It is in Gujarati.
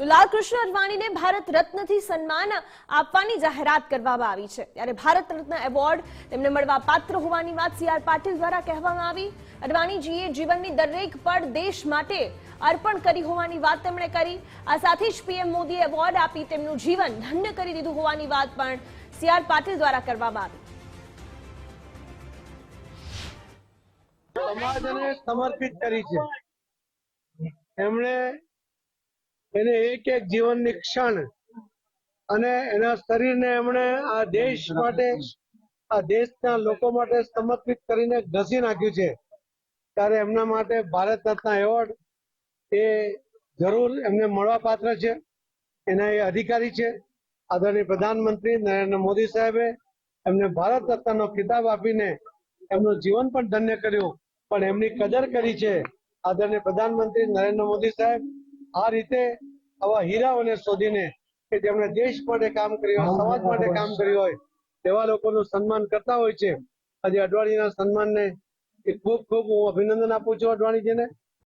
તો લાલકૃષ્ણ અડવાણીને ભારત રત્નથી સન્માન આપવાની જાહેરાત કરવામાં આવી છે. ત્યારે ભારત રત્ન એવોર્ડ તેમને મળવા પાત્ર હોવાની વાત સી આર પાટીલ દ્વારા કહેવામાં આવી. અડવાણીજીએ જીવનની દરેક પળ દેશ માટે અર્પણ કરી હોવાની વાત તેમણે કરી. આ સાથે જ પીએમ મોદીએ એવોર્ડ આપી તેમનું જીવન ધન્ય કરી દીધું હોવાની વાત પણ સી આર પાટીલ દ્વારા કરવામાં આવી. સમાજને સમર્પિત કરી છે. એમણે એને એક એક જીવનની ક્ષણ અને એના શરીરને એમણે આ દેશ માટે, આ દેશના લોકો માટે સમર્પિત કરીને ઘસી નાખ્યું છે. ત્યારે એમના માટે ભારત રત્ન એવોર્ડ એ જરૂર એમને મળવા પાત્ર છે. એના એ અધિકારી છે. આદરણીય પ્રધાનમંત્રી નરેન્દ્ર મોદી સાહેબે એમને ભારત રત્નનો ખિતાબ આપીને એમનું જીવન પણ ધન્ય કર્યું. પણ એમની કદર કરી છે. આદરણીય પ્રધાનમંત્રી નરેન્દ્ર મોદી સાહેબ આ રીતે આવા હીરાઓને શોધીને કે જેમણે દેશ માટે કામ કર્યું હોય સમાજ માટે કામ કર્યું હોય તેવા લોકોનું સન્માન કરતા હોય છે. આજે અડવાણીના સન્માનને ખૂબ ખૂબ હું અભિનંદન આપું છું અડવાણીજીને.